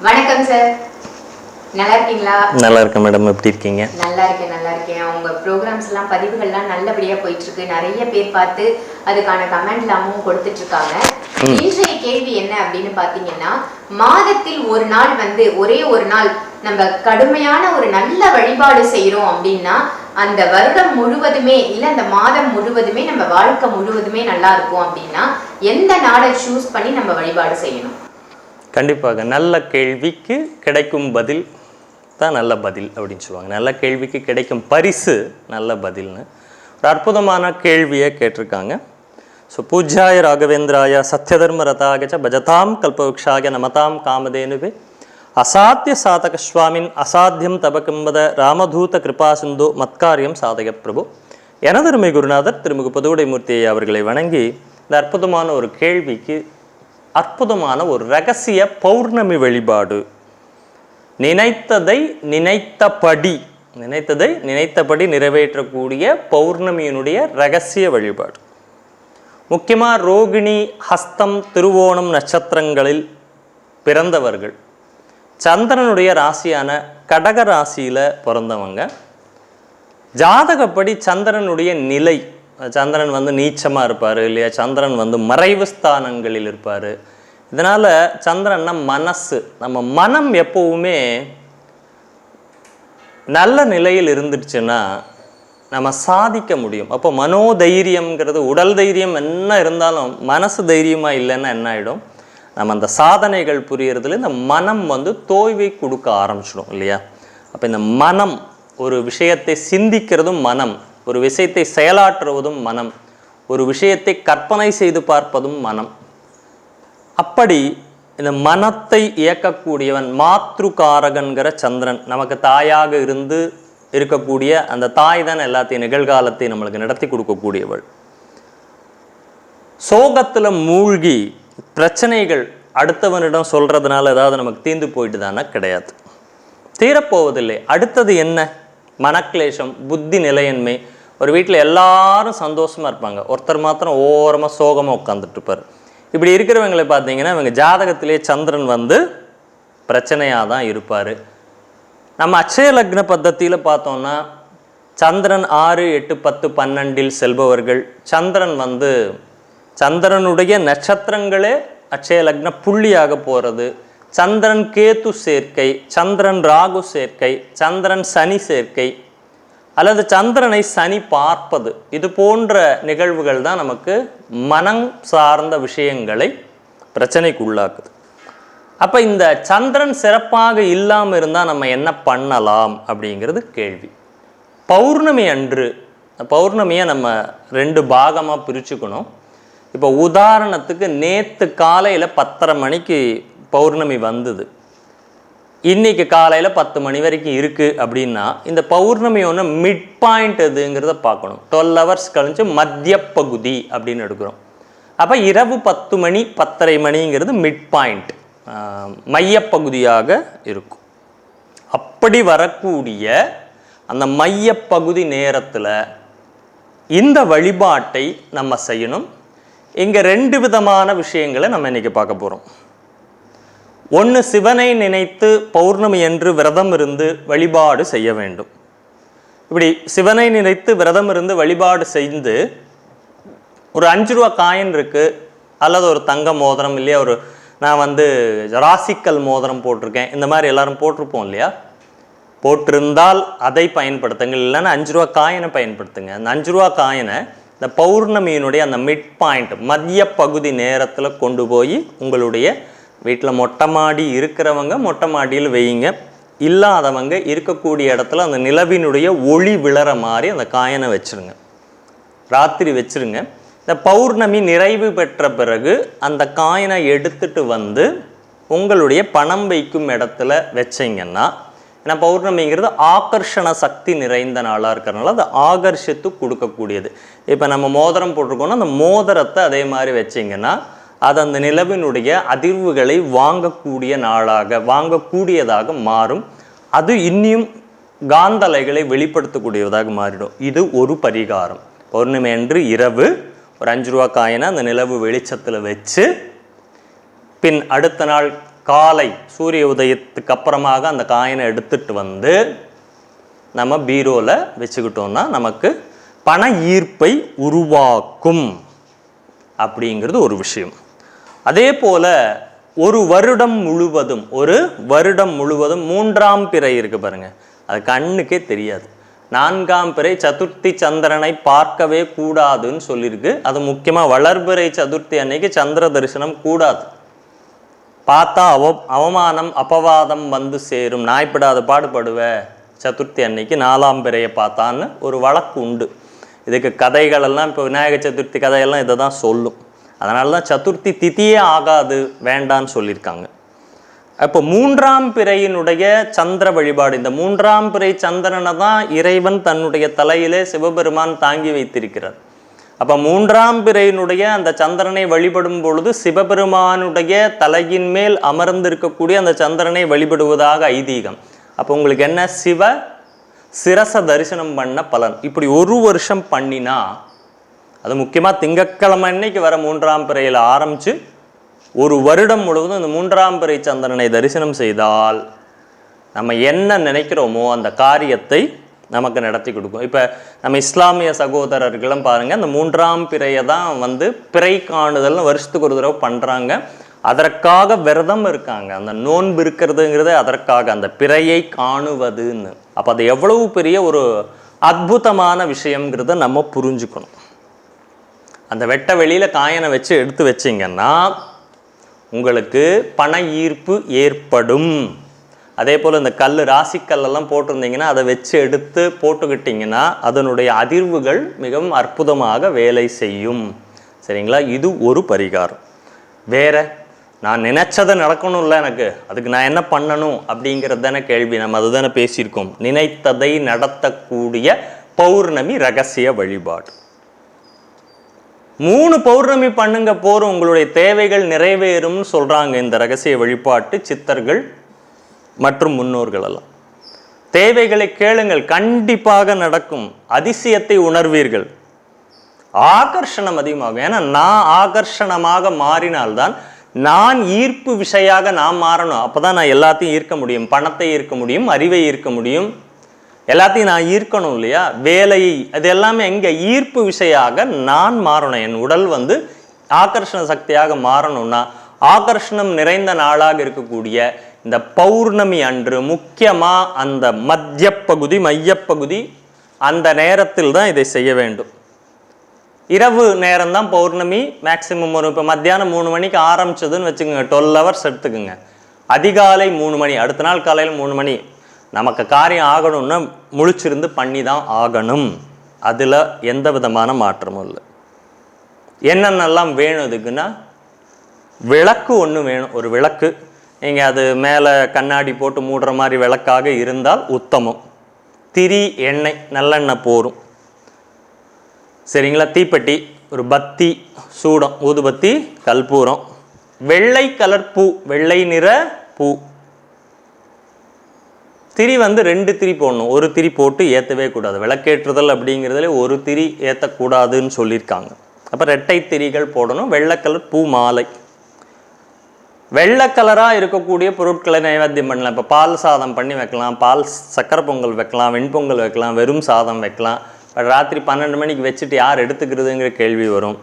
வணக்கம் சார் நல்லா இருக்கீங்களா? நல்லா இருக்கேன் மேடம் எப்படி இருக்கீங்க? நல்லா இருக்கேன் நல்லா இருக்கேன். உங்க ப்ரோக்ராம்ஸ் எல்லாம் பதிவுகள்லாம் நல்லபடியா போயிட்டு இருக்கு நிறைய பேர் பார்த்து அதுக்கான கமெண்ட் எல்லாமும் கொடுத்துட்டு இருக்காங்க இன்றைய கேள்வி என்ன அப்படின்னு பாத்தீங்கன்னா மாதத்தில் ஒரு நாள் வந்து ஒரே ஒரு நாள் நம்ம கடுமையான ஒரு நல்ல வழிபாடு செய்றோம் அப்படின்னா அந்த வருடம் முழுவதுமே இல்ல அந்த மாதம் முழுவதுமே நம்ம வாழ்க்கை முழுவதுமே நல்லா இருக்கும் அப்படின்னா எந்த நாளை சூஸ் பண்ணி நம்ம வழிபாடு செய்யணும்? கண்டிப்பாக நல்ல கேள்விக்கு கிடைக்கும் பதில் தான் நல்ல பதில் அப்படின்னு சொல்லுவாங்க. நல்ல கேள்விக்கு கிடைக்கும் பரிசு நல்ல பதில்னு. ஒரு அற்புதமான கேள்வியை கேட்டிருக்காங்க. ஸோ பூஜ்யாய ராகவேந்திராய சத்யதர்ம ரதாகச்ச பஜதாம் கல்பவக்ஷாக நமதாம் காமதேனுவே. அசாத்திய சாதக சுவாமின் அசாத்தியம் தபகம்பத ராமதூத கிருபா சிந்து மத்காரியம் சாதக பிரபு. எனதருமை குருநாதர் திருமுக புதுவுடைமூர்த்தியை அவர்களை வணங்கி இந்த அற்புதமான ஒரு கேள்விக்கு அற்புதமான ஒரு ரகசிய பௌர்ணமி வழிபாடு. நினைத்ததை நினைத்தபடி நினைத்ததை நினைத்தபடி நிறைவேற்றக்கூடிய பௌர்ணமியினுடைய ரகசிய வழிபாடு. முக்கியமாக ரோகிணி ஹஸ்தம் திருவோணம் நட்சத்திரங்களில் பிறந்தவர்கள். சந்திரனுடைய ராசியான கடக ராசியில் பிறந்தவங்க. ஜாதகப்படி சந்திரனுடைய நிலை சந்திரன் வந்து நீச்சமாக இருப்பார் இல்லையா? சந்திரன் வந்து மறைவு ஸ்தானங்களில் இருப்பார். இதனால் சந்திரன்னா மனசு. நம்ம மனம் எப்போவுமே நல்ல நிலையில் இருந்துடுச்சுன்னா நம்ம சாதிக்க முடியும். அப்போ மனோதைரியம்ங்கிறது உடல் தைரியம் என்ன இருந்தாலும் மனசு தைரியமாக இல்லைன்னா என்ன ஆகிடும் நம்ம அந்த சாதனைகள் புரியறதுல இந்த மனம் வந்து தோய்வை கொடுக்க ஆரம்பிச்சிடும் இல்லையா? அப்போ இந்த மனம் ஒரு விஷயத்தை சிந்திக்கிறதும் மனம். ஒரு விஷயத்தை செயலாற்றுவதும் மனம் ஒரு விஷயத்தை கற்பனை செய்து பார்ப்பதும் மனம். அப்படி இந்த மனத்தை இயக்கக்கூடியவன் மாத்ருகாரகன்கிற சந்திரன் நமக்கு தாயாக இருந்து இருக்கக்கூடிய அந்த தாய் தான் எல்லாத்தையும் நிகழ்காலத்தை நம்மளுக்கு நடத்தி கொடுக்கக்கூடியவள். சோகத்தில் மூழ்கி பிரச்சனைகள் அடுத்தவனிடம் சொல்றதுனால ஏதாவது நமக்கு தீர்ந்து போயிட்டு தானே கிடையாது. தீரப்போவதில்லை. அடுத்தது என்ன? மனக்லேஷம் புத்தி நிலையின்மை ஒரு வீட்டில் எல்லாரும் சந்தோஷமாக இருப்பாங்க. ஒருத்தர் மாத்திரம் ஓரமாக சோகமாக உட்காந்துட்டுருப்பார் இப்படி இருக்கிறவங்களை பார்த்தீங்கன்னா இவங்க ஜாதகத்திலே சந்திரன் வந்து பிரச்சனையாக தான் இருப்பார். நம்ம அட்சய லக்ன பத்தத்தியில் பார்த்தோம்னா சந்திரன் ஆறு எட்டு பத்து பன்னெண்டில் செல்பவர்கள். சந்திரன் வந்து சந்திரனுடைய நட்சத்திரங்களே அட்சய லக்ன புள்ளியாக போகிறது சந்திரன் கேத்து சேர்க்கை சந்திரன் ராகு சேர்க்கை சந்திரன் சனி சேர்க்கை அல்லது சந்திரனை சனி பார்ப்பது. இது போன்ற நிகழ்வுகள் தான் நமக்கு மனம் சார்ந்த விஷயங்களை பிரச்சனைக்கு உள்ளாக்குது அப்போ இந்த சந்திரன் சிறப்பாக இல்லாமல் இருந்தால் நம்ம என்ன பண்ணலாம் அப்படிங்கிறது கேள்வி. பௌர்ணமி அன்று பௌர்ணமியை நம்ம ரெண்டு பாகமாக பிரிச்சுக்கணும். இப்போ உதாரணத்துக்கு நேற்று காலையில் பத்தரை மணிக்கு பௌர்ணமி வந்தது. இன்னைக்கு காலையில் பத்து மணி வரைக்கும் இருக்குது அப்படின்னா இந்த பௌர்ணமி ஒன்று மிட் பாயிண்ட் எதுங்கிறத பார்க்கணும். டுவெல் ஹவர்ஸ் கழிஞ்சு மத்திய பகுதி அப்படின்னு எடுக்கிறோம். அப்போ இரவு பத்து மணி பத்தரை மணிங்கிறது மிட் பாயிண்ட் மையப்பகுதியாக இருக்கும். அப்படி வரக்கூடிய அந்த மையப்பகுதி நேரத்தில் இந்த வழிபாட்டை நம்ம செய்யணும். இங்கே ரெண்டு விதமான விஷயங்களை நம்ம இன்றைக்கி பார்க்க போகிறோம் ஒன்று சிவனை நினைத்து பௌர்ணமி என்று விரதம் இருந்து வழிபாடு செய்ய வேண்டும். இப்படி சிவனை நினைத்து விரதம் இருந்து வழிபாடு செய்து ஒரு அஞ்சு ரூபா காயின் இருக்குது அல்லது ஒரு தங்க மோதிரம் இல்லையா ஒரு நான் வந்து ராசிக்கல் மோதிரம் போட்டிருக்கேன். இந்த மாதிரி எல்லாரும் போட்டிருப்போம் இல்லையா? போட்டிருந்தால் அதை பயன்படுத்துங்கள். இல்லைன்னா அஞ்சு ரூபா காயினை பயன்படுத்துங்க. அந்த அஞ்சு ரூபா காயினை இந்த பௌர்ணமியினுடைய அந்த மிட் பாயிண்ட் மத்திய பகுதி நேரத்தில் கொண்டு போய் உங்களுடைய வீட்டில் மொட்டை மாடி இருக்கிறவங்க மொட்டை மாடியில் வையுங்க. இல்லாதவங்க இருக்கக்கூடிய இடத்துல அந்த நிலவினுடைய ஒளி விழற மாதிரி அந்த காயினை வச்சிருங்க. ராத்திரி வச்சிருங்க. இந்த பௌர்ணமி நிறைவு பெற்ற பிறகு அந்த காயினை எடுத்துட்டு வந்து உங்களுடைய பணம் வைக்கும் இடத்துல வச்சீங்கன்னா ஏன்னா பௌர்ணமிங்கிறது ஆகர்ஷண சக்தி நிறைந்த நாளாக இருக்கிறனால அது ஆகர்ஷித்து கொடுக்கக்கூடியது. இப்போ நம்ம மோதிரம் போட்டிருக்கோன்னா அந்த மோதிரத்தை அதே மாதிரி வச்சிங்கன்னா அது அந்த நிலவினுடைய அதிர்வுகளை வாங்கக்கூடிய நாளாக வாங்கக்கூடியதாக மாறும். அது இன்னியும் காந்தலைகளை வெளிப்படுத்தக்கூடியதாக மாறிடும். இது ஒரு பரிகாரம். பௌர்ணமி அன்று இரவு ஒரு அஞ்சு ரூபா காயினை அந்த நிலவு வெளிச்சத்தில் வச்சு பின் அடுத்த நாள் காலை சூரிய உதயத்துக்கு அப்புறமாக அந்த காயினை எடுத்துட்டு வந்து நம்ம பீரோவில் வச்சுக்கிட்டோம்னா நமக்கு பண ஈர்ப்பை உருவாக்கும். அப்படிங்கிறது ஒரு விஷயம். அதே போல ஒரு வருடம் முழுவதும் ஒரு வருடம் முழுவதும் மூன்றாம் பிறை இருக்கு பாருங்க. அது கண்ணுக்கே தெரியாது. நான்காம் பிறை சதுர்த்தி சந்திரனை பார்க்கவே கூடாதுன்னு சொல்லியிருக்கு அது முக்கியமாக வளர்பிறை சதுர்த்தி அன்னைக்கு சந்திர தரிசனம் கூடாது. பார்த்தா அவ அவமானம் அபவாதம் வந்து சேரும். நாய்ப்படாத பாடுபடுவ சதுர்த்தி அன்னைக்கு நாலாம் பிறையை பார்த்தான்னு ஒரு வழக்கு உண்டு. இதுக்கு கதைகளெல்லாம் இப்போ விநாயகர் சதுர்த்தி கதையெல்லாம் இதை தான் சொல்லும். அதனால தான் சதுர்த்தி திதியே ஆகாது வேண்டான்னு சொல்லியிருக்காங்க. அப்போ மூன்றாம் பிறையினுடைய சந்திர வழிபாடு இந்த மூன்றாம் பிறை சந்திரனை தான் இறைவன் தன்னுடைய தலையிலே சிவபெருமான் தாங்கி வைத்திருக்கிறார். அப்போ மூன்றாம் பிறையினுடைய அந்த சந்திரனை வழிபடும் பொழுது சிவபெருமானுடைய தலையின் மேல் அமர்ந்திருக்கக்கூடிய அந்த சந்திரனை வழிபடுவதாக ஐதீகம். அப்போ உங்களுக்கு என்ன? சிவ சிரச தரிசனம் பண்ண பலன். இப்படி ஒரு வருஷம் பண்ணினா அது முக்கியமாக திங்கட்கிழமை அன்னைக்கு வர மூன்றாம் பிறையில் ஆரம்பித்து ஒரு வருடம் முழுவதும் இந்த மூன்றாம் பிறை சந்திரனை தரிசனம் செய்தால் நம்ம என்ன நினைக்கிறோமோ அந்த காரியத்தை நமக்கு நடத்தி கொடுக்கும். இப்போ நம்ம இஸ்லாமிய சகோதரர்களும் பாருங்கள் அந்த மூன்றாம் பிறையை தான் வந்து பிறை காணுதல்னு வருஷத்துக்கு ஒரு தடவை பண்ணுறாங்க அதற்காக விரதம் இருக்காங்க. அந்த நோன்பு இருக்கிறதுங்கிறது அதற்காக அந்த பிறையை காணுவதுன்னு. அப்போ அது எவ்வளவு பெரிய ஒரு அற்புதமான விஷயங்கிறத நம்ம புரிஞ்சுக்கணும். அந்த வெட்ட வெளியில் காயனை வச்சு எடுத்து வச்சிங்கன்னா உங்களுக்கு பண ஈர்ப்பு ஏற்படும். அதே போல் இந்த கல் ராசிக்கல்லெல்லாம் போட்டிருந்தீங்கன்னா அதை வச்சு எடுத்து போட்டுக்கிட்டிங்கன்னா அதனுடைய அதிர்வுகள் மிகவும் அற்புதமாக வேலை செய்யும். சரிங்களா? இது ஒரு பரிகாரம். வேற நான் நினச்சதை நடக்கணும்ல எனக்கு. அதுக்கு நான் என்ன பண்ணணும் அப்படிங்கிறது தானே கேள்வி. நம்ம அதுதானே பேசியிருக்கோம். நினைத்ததை நடத்தக்கூடிய பௌர்ணமி ரகசிய வழிபாடு. மூணு பௌர்ணமி பண்ணுங்க போகிற உங்களுடைய தேவைகள் நிறைவேறும்னு சொல்றாங்க இந்த ரகசிய வழிபாட்டு சித்தர்கள் மற்றும் முன்னோர்கள் எல்லாம். தேவைகளை கேளுங்கள் கண்டிப்பாக நடக்கும். அதிசயத்தை உணர்வீர்கள். ஆகர்ஷணம் அதிகமாகும். ஏன்னா நான் ஆகர்ஷணமாக மாறினால்தான் நான் ஈர்ப்பு விஷயாக நான் மாறணும். அப்போதான் நான் எல்லாத்தையும் ஈர்க்க முடியும். பணத்தை ஈர்க்க முடியும் அறிவை ஈர்க்க முடியும். எல்லாத்தையும் நான் ஈர்க்கணும் இல்லையா? வேலை அது எல்லாமே எங்கே? ஈர்ப்பு விஷயாக நான் மாறணும். என் உடல் வந்து ஆகர்ஷண சக்தியாக மாறணும்னா ஆகர்ஷணம் நிறைந்த நாளாக இருக்கக்கூடிய இந்த பௌர்ணமி அன்று முக்கியமாக அந்த மத்திய பகுதி மையப்பகுதி அந்த நேரத்தில் தான் இதை செய்ய வேண்டும். இரவு நேரம் தான் பௌர்ணமி மேக்சிமம் ஒரு இப்போ மத்தியானம் மூணு மணிக்கு ஆரம்பிச்சதுன்னு வச்சுக்கோங்க டுவெல் ஹவர்ஸ் எடுத்துக்கோங்க. அதிகாலை மூணு மணி அடுத்த நாள் காலையில் மூணு மணி. நமக்கு காரியம் ஆகணும்னா முழிச்சிருந்து பண்ணி தான் ஆகணும். அதில் எந்த விதமான மாற்றமும் இல்லை. என்னென்னலாம் வேணும் இதுக்குன்னா விளக்கு ஒன்று வேணும். ஒரு விளக்கு. நீங்கள் அது மேலே கண்ணாடி போட்டு மூடுற மாதிரி விளக்காக இருந்தால் உத்தமம். திரி எண்ணெய் நல்லெண்ணெய் போரும். சரிங்களா? தீப்பெட்டி ஒரு பத்தி சூடம் ஊதுபத்தி கற்பூரம் வெள்ளை கலர் பூ வெள்ளை நிற பூ. திரி வந்து ரெண்டு திரி போடணும். ஒரு திரி போட்டு ஏற்றவே கூடாது. விளக்கேற்றுதல் அப்படிங்கிறதுல ஒரு திரி ஏற்றக்கூடாதுன்னு சொல்லியிருக்காங்க. அப்போ ரெட்டை திரிகள் போடணும். வெள்ளை கலர் பூ மாலை. வெள்ளை கலராக இருக்கக்கூடிய பொருட்களை நைவேத்தியம் பண்ணலாம். இப்போ பால் சாதம் பண்ணி வைக்கலாம். பால் சக்கரை பொங்கல் வைக்கலாம். வெண்பொங்கல் வைக்கலாம். வெறும் சாதம் வைக்கலாம். ராத்திரி பன்னெண்டு மணிக்கு வச்சுட்டு யார் எடுத்துக்கிறதுங்கிற கேள்வி வரும்.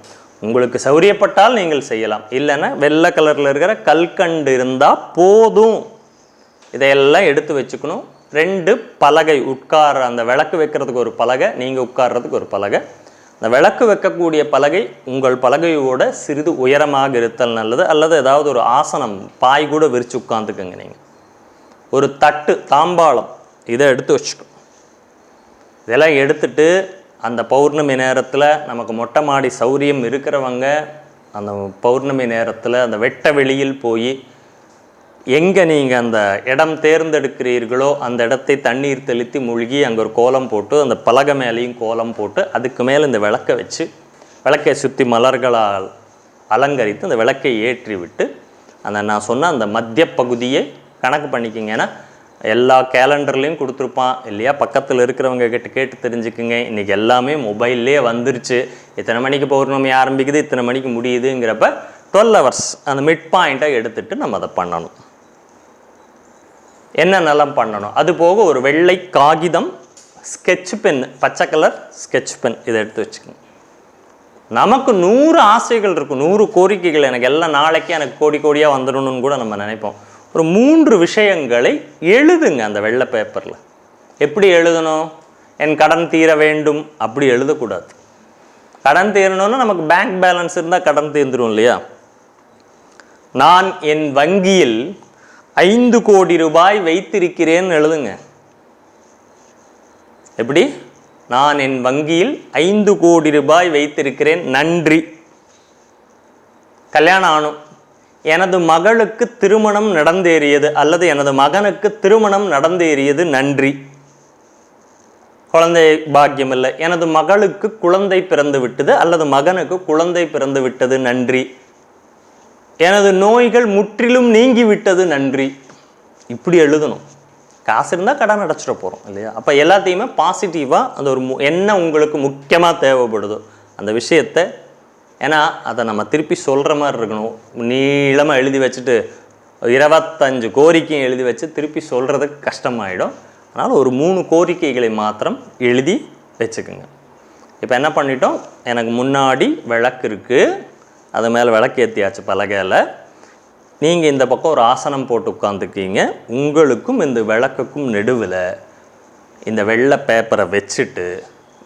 உங்களுக்கு சௌரியப்பட்டால் நீங்கள் செய்யலாம். இல்லைன்னா வெள்ளை கலரில் இருக்கிற கல்கண்டு இருந்தால் போதும். இதையெல்லாம் எடுத்து வச்சுக்கணும். ரெண்டு பலகை உட்கார அந்த விளக்கு வைக்கிறதுக்கு ஒரு பலகை நீங்கள் உட்கார்றதுக்கு ஒரு பலகை. அந்த விளக்கு வைக்கக்கூடிய பலகை உங்கள் பலகையோட சிறிது உயரமாக இருத்தல் நல்லது. அல்லது ஏதாவது ஒரு ஆசனம் பாய் கூட விரித்து உட்காந்துக்குங்க நீங்கள் ஒரு தட்டு தாம்பாளம் இதை எடுத்து வச்சுக்கணும். இதெல்லாம் எடுத்துட்டு அந்த பௌர்ணமி நேரத்தில் நமக்கு மொட்டை மாடி சௌரியம் இருக்கிறவங்க அந்த பௌர்ணமி நேரத்தில் அந்த வெட்ட வெளியில் போய் எங்கே நீங்கள் அந்த இடம் தேர்ந்தெடுக்கிறீர்களோ அந்த இடத்தை தண்ணீர் தெளித்து மூழ்கி அங்கே ஒரு கோலம் போட்டு அந்த பலகை மேலேயும் கோலம் போட்டு அதுக்கு மேலே இந்த விளக்கை வச்சு விளக்கை சுற்றி மலர்களால் அலங்கரித்து அந்த விளக்கை ஏற்றி விட்டு அந்த நான் சொன்ன அந்த மத்திய பகுதியை கணக்கு பண்ணிக்கிங்க. ஏன்னா எல்லா கேலண்டர்லேயும் கொடுத்துருப்பான். இல்லையா? பக்கத்தில் இருக்கிறவங்க கிட்ட கேட்டு தெரிஞ்சுக்குங்க. இன்றைக்கி எல்லாமே மொபைல்லே வந்துருச்சு. இத்தனை மணிக்கு பௌர்ணமி ஆரம்பிக்குது இத்தனை மணிக்கு முடியுதுங்கிறப்ப டுவெல் ஹவர்ஸ் அந்த மிட் பாயிண்ட்டை எடுத்துகிட்டு நம்ம அதை பண்ணணும். என்னென்னலாம் பண்ணணும்? அது போக ஒரு வெள்ளை காகிதம் ஸ்கெட்ச் பென் பச்சை கலர் ஸ்கெட்ச் பென் இதை எடுத்து வச்சுக்கோங்க. நமக்கு நூறு ஆசைகள் இருக்கும் நூறு கோரிக்கைகள். எனக்கு எல்லாம் நாளைக்கு எனக்கு கோடி கோடியாக வந்துடணும்னு கூட நம்ம நினைப்போம். ஒரு மூன்று விஷயங்களை எழுதுங்க அந்த வெள்ளை பேப்பரில் எப்படி எழுதணும்? என் கடன் தீர வேண்டும்? அப்படி எழுதக்கூடாது. கடன் தீரணும்னா நமக்கு பேங்க் பேலன்ஸ் இருந்தால் கடன் தீர்ந்துடும் இல்லையா? நான் என் வங்கியில் ஐந்து கோடி ரூபாய் வைத்திருக்கிறேன்னு எழுதுங்க. எப்படி? நான் என் வங்கியில் ஐந்து கோடி ரூபாய் வைத்திருக்கிறேன். நன்றி. கல்யாணம் ஆனும் எனது மகளுக்கு திருமணம் நடந்தேறியது அல்லது எனது மகனுக்கு திருமணம் நடந்தேறியது நன்றி. குழந்தை பாக்கியம் இல்லை. எனது மகளுக்கு குழந்தை பிறந்து விட்டது அல்லது மகனுக்கு குழந்தை பிறந்து விட்டது நன்றி. எனது நோய்கள் முற்றிலும் நீங்கி விட்டது நன்றி. இப்படி எழுதணும். காசு இருந்தால் கடன் அடைச்சிட போகிறோம் இல்லையா? அப்போ எல்லாத்தையுமே பாசிட்டிவாக அந்த ஒரு என்ன உங்களுக்கு முக்கியமாக தேவைப்படுதோ அந்த விஷயத்தை ஏன்னா அதை நம்ம திருப்பி சொல்கிற மாதிரி இருக்கணும். நீளமாக எழுதி வச்சுட்டு இருபத்தஞ்சு கோரிக்கையும் எழுதி வச்சு திருப்பி சொல்கிறதுக்கு கஷ்டமாயிடும். அதனால் ஒரு மூணு கோரிக்கைகளை மாத்திரம் எழுதி வச்சுக்கோங்க. இப்போ என்ன பண்ணிட்டோம்? எனக்கு முன்னாடி விளக்கு இருக்குது அது மேலே விளக்கு ஏற்றியாச்சு பலகையில். நீங்கள் இந்த பக்கம் ஒரு ஆசனம் போட்டு உட்காந்துருக்கீங்க உங்களுக்கும் இந்த விளக்குக்கும் நெடுவில் இந்த வெள்ளை பேப்பரை வச்சுட்டு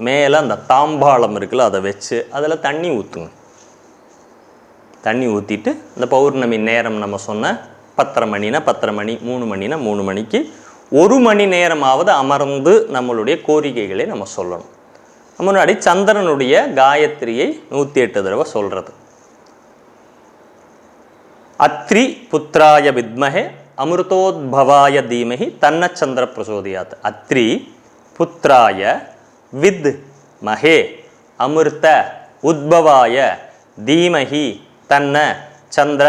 மேலே அந்த தாம்பாளம் இருக்குல்ல அதை வச்சு அதில் தண்ணி ஊற்றுங்க தண்ணி ஊற்றிட்டு இந்த பௌர்ணமி நேரம் நம்ம சொன்ன பத்தரை மணினா பத்தரை மணி மூணு மணினா மூணு மணிக்கு ஒரு மணி நேரமாவது அமர்ந்து நம்மளுடைய கோரிக்கைகளை நம்ம சொல்லணும். முன்னாடி சந்திரனுடைய காயத்ரியை நூற்றி எட்டு தடவை சொல்கிறது அத்ரி புத்திராய வித்மஹே அமிர்தோத்பவாய தீமஹி தன்ன சந்திர பிரசோதியாத். அத்ரி புத்திராய வித் மகே அமிர்த உத்பவாய தீமஹி தன்ன சந்திர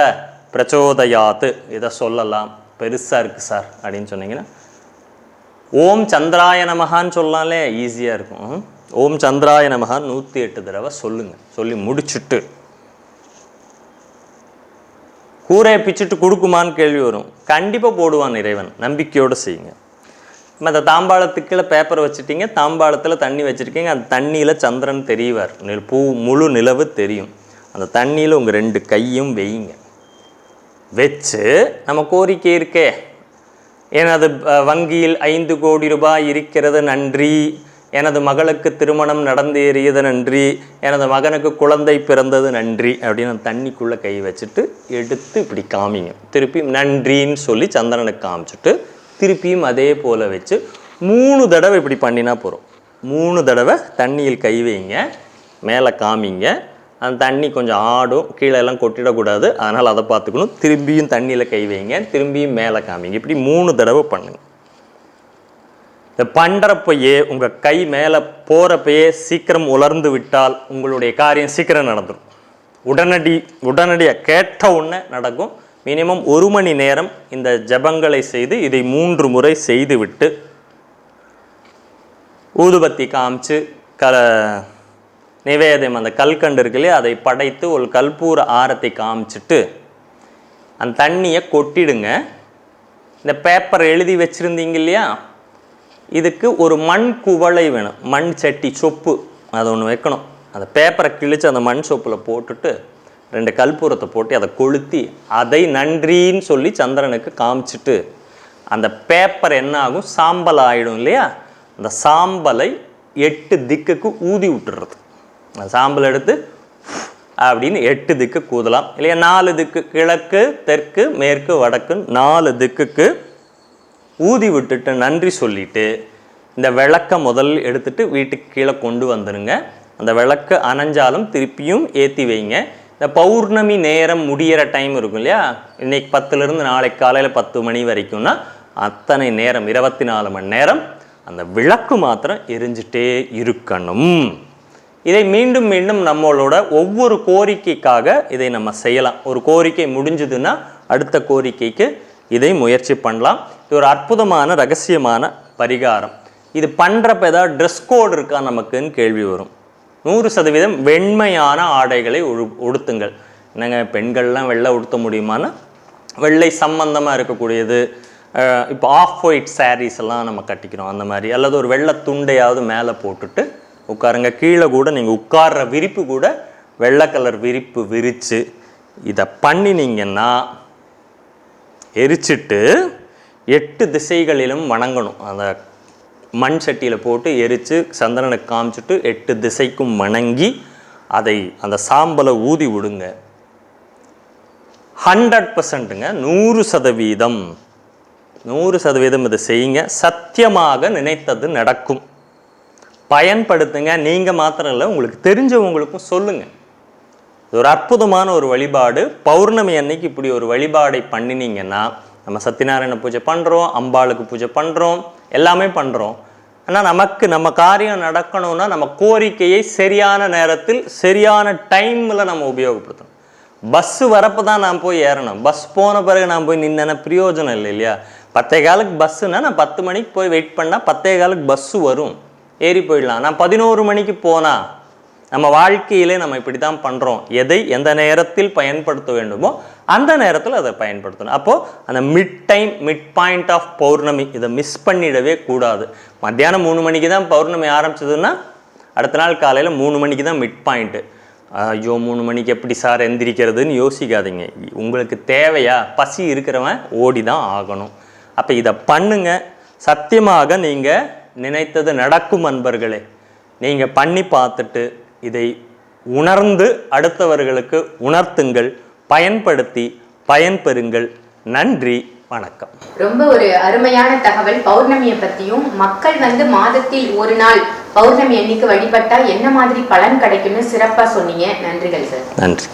பிரச்சோதயாத்து இதை சொல்லலாம். பெருசாக இருக்குது சார் அப்படின்னு சொன்னீங்கன்னா. ஓம் சந்திராய நமகான்னு சொல்லாலே ஈஸியாக இருக்கும். ஓம் சந்திராய நமகான் நூற்றி எட்டு தடவை சொல்லுங்கள் சொல்லி முடிச்சுட்டு கூரையை பிச்சுட்டு கொடுக்குமான்னு கேள்வி வரும். கண்டிப்பாக போடுவான் இறைவன். நம்பிக்கையோடு செய்யுங்க. நம்ம அந்த தாம்பாளத்துக்கு பேப்பர் வச்சுட்டீங்க தாம்பாளத்தில் தண்ணி வச்சுருக்கீங்க அந்த தண்ணியில் சந்திரன் தெரியவார் பூ முழு நிலவு தெரியும். அந்த தண்ணியில் உங்கள் ரெண்டு கையும் வெய்யுங்க வச்சு நம்ம கோரிக்கை இருக்கே. எனது அது வங்கியில் ஐந்து கோடி ரூபாய் இருக்கிறது நன்றி. எனது மகளுக்கு திருமணம் நடந்தேறியது நன்றி எனது மகனுக்கு குழந்தை பிறந்தது நன்றி அப்படின்னு அந்த தண்ணிக்குள்ளே கை வச்சுட்டு எடுத்து இப்படி காமிங்க. திருப்பியும் நன்றின்னு சொல்லி சந்திரனுக்கு காமிச்சிட்டு திருப்பியும் அதே போல் வச்சு மூணு தடவை இப்படி பண்ணினா போகிறோம் மூணு தடவை தண்ணியில் கை வைங்க மேலே காமிங்க. அந்த தண்ணி கொஞ்சம் ஆடும் கீழே எல்லாம் கொட்டிடக்கூடாது. அதனால் அதை பார்த்துக்கணும். திரும்பியும் தண்ணியில் கை வைங்க திரும்பியும் மேலே காமிங்க. இப்படி மூணு தடவை பண்ணுங்கள் இதை பண்ணுறப்பையே உங்கள் கை மேலே போகிறப்பையே சீக்கிரம் உலர்ந்து விட்டால் உங்களுடைய காரியம் சீக்கிரம் நடந்துடும் உடனடி உடனடியாக கேட்ட உடனே நடக்கும். மினிமம் ஒரு மணி நேரம் இந்த ஜபங்களை செய்து இதை மூன்று முறை செய்துவிட்டு ஊதுபத்தி காமிச்சு கல நிவேதம் அந்த கல்கண்டு இருக்குல்லையே அதை படைத்து ஒரு கல்பூர ஆரத்தை காமிச்சிட்டு அந்த தண்ணியை கொட்டிடுங்க. இந்த பேப்பர் எழுதி வச்சுருந்தீங்க இல்லையா இதுக்கு ஒரு மண் குவளை வேணும். மண் சட்டி சொப்பு. அதை ஒன்று வைக்கணும். அந்த பேப்பரை கிழித்து அந்த மண் சொப்பில் போட்டுட்டு ரெண்டு கல்பூரத்தை போட்டு அதை கொளுத்தி அதை நன்றின்னு சொல்லி சந்திரனுக்கு காமிச்சிட்டு அந்த பேப்பர் என்ன ஆகும்? சாம்பல் ஆகிடும் இல்லையா? அந்த சாம்பலை எட்டு திக்குக்கு ஊதி விட்டுறது. அந்த சாம்பல் எடுத்து அப்படின்னு எட்டு திக்கு கூதலாம். இல்லையா? நாலு திக்கு கிழக்கு தெற்கு மேற்கு வடக்கு நாலு திக்குக்கு ஊதி விட்டுட்டு நன்றி சொல்லிட்டு இந்த விளக்கை முதல் எடுத்துட்டு வீட்டுக்கு கீழே கொண்டு வந்துடுங்க அந்த விளக்கு அணைஞ்சாலும் திருப்பியும் ஏற்றி வைங்க. இந்த பௌர்ணமி நேரம் முடியிற டைம் இருக்கும் இல்லையா? இன்னைக்கு பத்துலேருந்து நாளைக்கு காலையில் பத்து மணி வரைக்கும்னா அத்தனை நேரம் இருபத்தி நாலு மணி நேரம் அந்த விளக்கு மாத்திரம் எரிஞ்சிட்டே இருக்கணும். இதை மீண்டும் மீண்டும் நம்மளோட ஒவ்வொரு கோரிக்கைக்காக இதை நம்ம செய்யலாம். ஒரு கோரிக்கை முடிஞ்சதுன்னா அடுத்த கோரிக்கைக்கு இதை முயற்சி பண்ணலாம். இது ஒரு அற்புதமான ரகசியமான பரிகாரம். இது பண்ணுறப்ப ஏதாவது ட்ரெஸ் கோடு இருக்கா நமக்குன்னு கேள்வி வரும். நூறு சதவீதம் வெண்மையான ஆடைகளை உடு உடுத்துங்கள். என்னங்க பெண்கள்லாம் வெள்ளை உடுத்த முடியுமான்னா? வெள்ளை சம்பந்தமாக இருக்கக்கூடியது. இப்போ ஆஃப் ஒயிட் சாரீஸ் எல்லாம் நம்ம கட்டிக்கிறோம் அந்த மாதிரி. அல்லது ஒரு வெள்ளை துண்டையாவது மேலே போட்டுட்டு உட்காருங்க. கீழே கூட நீங்கள் உட்கார்ற விரிப்பு கூட வெள்ளை கலர் விரிப்பு விரித்து இதை பண்ணினீங்கன்னா எரிச்சிட்டு எட்டு திசைகளிலும் வணங்கணும். அந்த மண் சட்டியில் போட்டு எரித்து சந்திரனுக்கு காமிச்சிட்டு எட்டு திசைக்கும் வணங்கி அதை அந்த சாம்பலை ஊதி விடுங்க. ஹண்ட்ரட் பர்சன்ட்டுங்க நூறு சதவீதம். நூறு சதவீதம் இதை செய்யுங்க. சத்தியமாக நினைத்தது நடக்கும். பயன்படுத்துங்க. நீங்கள் மாத்திரம் இல்லை உங்களுக்கு தெரிஞ்சவங்களுக்கும் சொல்லுங்கள் இது ஒரு அற்புதமான ஒரு வழிபாடு. பௌர்ணமி அன்னைக்கு இப்படி ஒரு வழிபாடை பண்ணினீங்கன்னா நம்ம சத்யநாராயண பூஜை பண்ணுறோம் அம்பாளுக்கு பூஜை பண்ணுறோம் எல்லாமே பண்ணுறோம் ஆனால் நமக்கு நம்ம காரியம் நடக்கணும்னா நம்ம கோரிக்கையை சரியான நேரத்தில் சரியான டைமில் நம்ம உபயோகப்படுத்தணும். பஸ்ஸு வரப்போ தான் நான் போய் ஏறணும். பஸ் போன பிறகு நான் போய் நின்னா பிரயோஜனம் இல்லை இல்லையா? பத்தே காலுக்கு பஸ்ஸுனால் நான் பத்து மணிக்கு போய் வெயிட் பண்ணால் பத்தே காலுக்கு பஸ்ஸு வரும். ஏறி போயிடலாம். நான் பதினோரு மணிக்கு போனால் நம்ம வாழ்க்கையிலே நம்ம இப்படி தான் பண்ணுறோம் எதை எந்த நேரத்தில் பயன்படுத்த வேண்டுமோ அந்த நேரத்தில் அதை பயன்படுத்தணும். அப்போது அந்த mid time mid point of பௌர்ணமி இதை மிஸ் பண்ணிடவே கூடாது. மத்தியானம் மூணு மணிக்கு தான் பௌர்ணமி ஆரம்பிச்சதுன்னா அடுத்த நாள் காலையில் மூணு மணிக்கு தான் மிட் பாயிண்ட்டு ஐயோ மூணு மணிக்கு எப்படி சார் எந்திரிக்கிறதுன்னு யோசிக்காதீங்க. உங்களுக்கு தேவையா? பசி இருக்கிறவன் ஓடி தான் ஆகணும். அப்போ இதை பண்ணுங்க. சத்தியமாக நீங்கள் நினைத்தது நடக்கும் அன்பர்களே. நீங்கள் பண்ணி பார்த்துட்டு இதை உணர்ந்து அடுத்தவர்களுக்கு உணர்த்துங்கள் பயன்படுத்தி பயன்பெறுங்கள் நன்றி வணக்கம். ரொம்ப ஒரு அருமையான தகவல். பௌர்ணமியை பத்தியும் மக்கள் வந்து மாதத்தில் ஒரு நாள் பௌர்ணமி அன்னைக்கு வழிபட்டா என்ன மாதிரி பலன் கிடைக்கும்னு சிறப்பா சொன்னீங்க. நன்றிகள் சார். நன்றி.